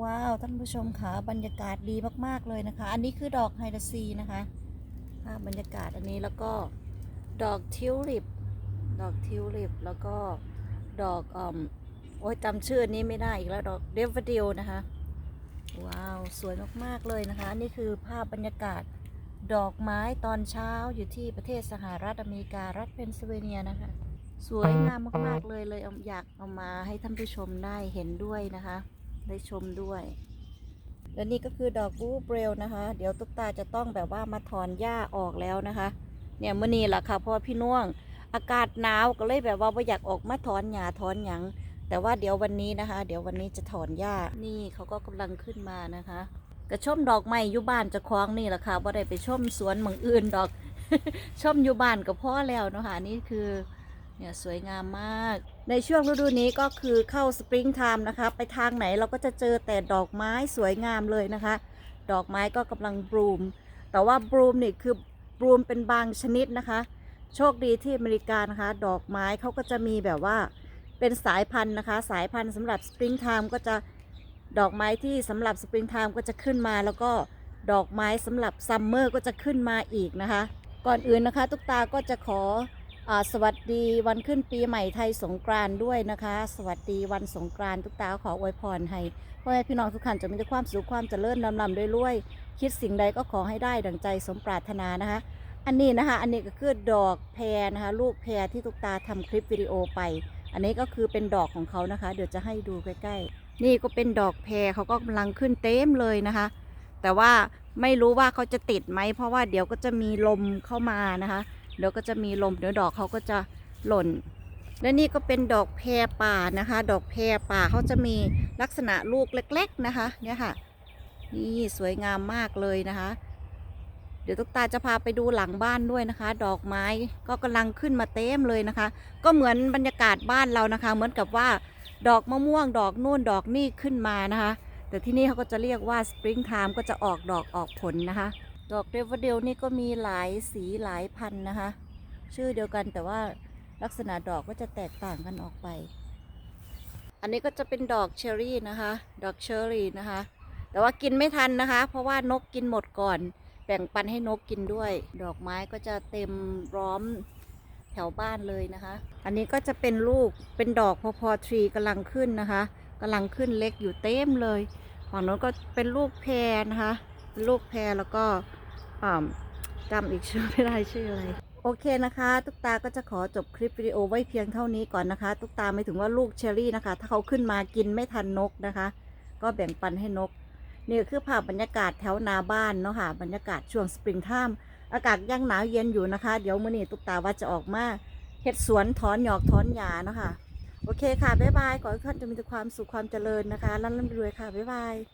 ว้าวท่านผู้ชมค่ะบรรยากาศดีมากๆเลยนะคะ อันนี้คือดอกไฮดรซีนะคะภาพบรรยากาศอันนี้แล้วก็ดอกทิวลิป ดอกทิวลิป แล้วก็ดอกอ่อมโอ้ยจำชื่ออันนี้ไม่ได้อีกแล้วดอกเดฟเดิลนะคะ ว้าวสวยมากๆเลยนะคะ นี่คือภาพบรรยากาศดอกไม้ตอนเช้าอยู่ที่ประเทศสหรัฐอเมริการัฐเพนซิลเวเนียนะคะ สวยงามมากๆเลยเลยอยากเอามาให้ท่านผู้ชมได้เห็นด้วยนะคะ ได้ชมด้วย และนี่ก็คือดอกบูเบรลนะคะ เดี๋ยวตุ๊กตาจะต้องแบบว่ามาถอนหญ้าออกแล้วนะคะ เนี่ยเมื่อนี้แหละค่ะเพราะว่าพี่น่วงอากาศหนาวก็เลยแบบว่าไม่อยากออกมาถอนหญ้าถอนหยังแต่ว่าเดี๋ยววันนี้นะคะ เดี๋ยววันนี้จะถอนหญ้านี่เขาก็กำลังขึ้นมานะคะกระชมดอกไม้อยู่บ้านจะคล้องนี่แหละค่ะว่าได้ไปชมสวนเมืองอื่นดอกชมอยู่บ้านก็พอแล้วนะคะนี่คือ เนี่ยสวยงามมาก ในช่วงฤดูนี้ก็คือเข้าสปริงไทม์นะคะ ไปทางไหนเราก็จะเจอแต่ดอกไม้สวยงามเลยนะคะ ดอกไม้ก็กำลังบลูม แต่ว่าบลูมนี่คือบลูมเป็นบางชนิดนะคะ โชคดีที่อเมริกานะคะ ดอกไม้เขาก็จะมีแบบว่าเป็นสายพันธุ์นะคะ สายพันธุ์สำหรับสปริงไทม์ก็จะดอกไม้ที่สำหรับสปริงไทม์ก็จะขึ้นมา แล้วก็ดอกไม้สำหรับซัมเมอร์ก็จะขึ้นมาอีกนะคะ ก่อนอื่นนะคะ ตุ๊กตาก็จะขอ สวัสดีวันขึ้นปีใหม่ไทยสงกรานด้วยนะคะ สวัสดีวันสงกรานทุกตาขออวยพรให้พ่อแม่พี่น้องทุกท่านจะมีแต่ความสุขความเจริญลำลำด้วยรวยๆคิดสิ่งใดก็ขอให้ได้ดังใจสมปรารถนานะคะ อันนี้นะคะอันนี้ก็คือดอกแพรนะคะลูกแพรที่ทุกตาทำคลิปวิดีโอไป อันนี้ก็คือเป็นดอกของเขานะคะ เดี๋ยวจะให้ดูใกล้ๆ นี่ก็เป็นดอกแพรเขาก็กำลังขึ้นเต็มเลยนะคะ แต่ว่าไม่รู้ว่าเขาจะติดไหมเพราะว่าเดี๋ยวก็จะมีลมเข้ามานะคะ เดี๋ยวก็จะมีลมเดี๋ยวดอกเขาก็จะหล่น และนี่ก็เป็นดอกแพรป่านะคะ ดอกแพรป่าเขาจะมีลักษณะลูกเล็ก ๆนะคะ เนี่ยค่ะ นี่สวยงามมากเลยนะคะ เดี๋ยวตุ๊กตาจะพาไปดูหลังบ้านด้วยนะคะ ดอกไม้ก็กำลังขึ้นมาเต็มเลยนะคะ ก็เหมือนบรรยากาศบ้านเรานะคะ เหมือนกับว่าดอกมะม่วง ดอกนู่นดอกนี่ขึ้นมานะคะ แต่ที่นี่เขาก็จะเรียกว่าสปริงไทม์ก็จะออกดอกออกผลนะคะ ดอกเดฟเดลนี่ก็มีหลายสีหลายพันนะคะ ชื่อเดียวกันแต่ว่าลักษณะดอกก็จะแตกต่างกันออกไป อันนี้ก็จะเป็นดอกเชอรี่นะคะ ดอกเชอรี่นะคะ แต่ว่ากินไม่ทันนะคะ เพราะว่านกกินหมดก่อน แบ่งปันให้นกกินด้วย ดอกไม้ก็จะเต็มร้อมแถวบ้านเลยนะคะ อันนี้ก็จะเป็นลูก เป็นดอกพอพอทรีกำลังขึ้นนะคะกำลังขึ้นเล็กอยู่เต็มเลย ฝั่งโน้นก็เป็นลูกแพรนะคะ ลูกแพรแล้วก็จำอีกชื่อไม่ได้ชื่ออะไร โอเคนะคะ ตุ๊กตาก็จะขอจบคลิปวิดีโอไว้เพียงเท่านี้ก่อนนะคะ ตุ๊กตาไม่ถึงว่าลูกเชอรี่นะคะ ถ้าเขาขึ้นมากินไม่ทันนกนะคะ ก็แบ่งปันให้นก นี่คือภาพบรรยากาศแถวนาบ้านเนาะค่ะ บรรยากาศช่วงสปริงไทม์อากาศยังหนาวเย็นอยู่นะคะ เดี๋ยวมื้อนี้ตุ๊กตาว่าจะออกมาเห็ดสวนถอนหยอกถอนหญ้าเนาะค่ะโอเคค่ะ บ๊ายบาย ขอให้ทุกท่านจะมีแต่ความสุขความเจริญนะคะร่ำรวยค่ะ บ๊ายบาย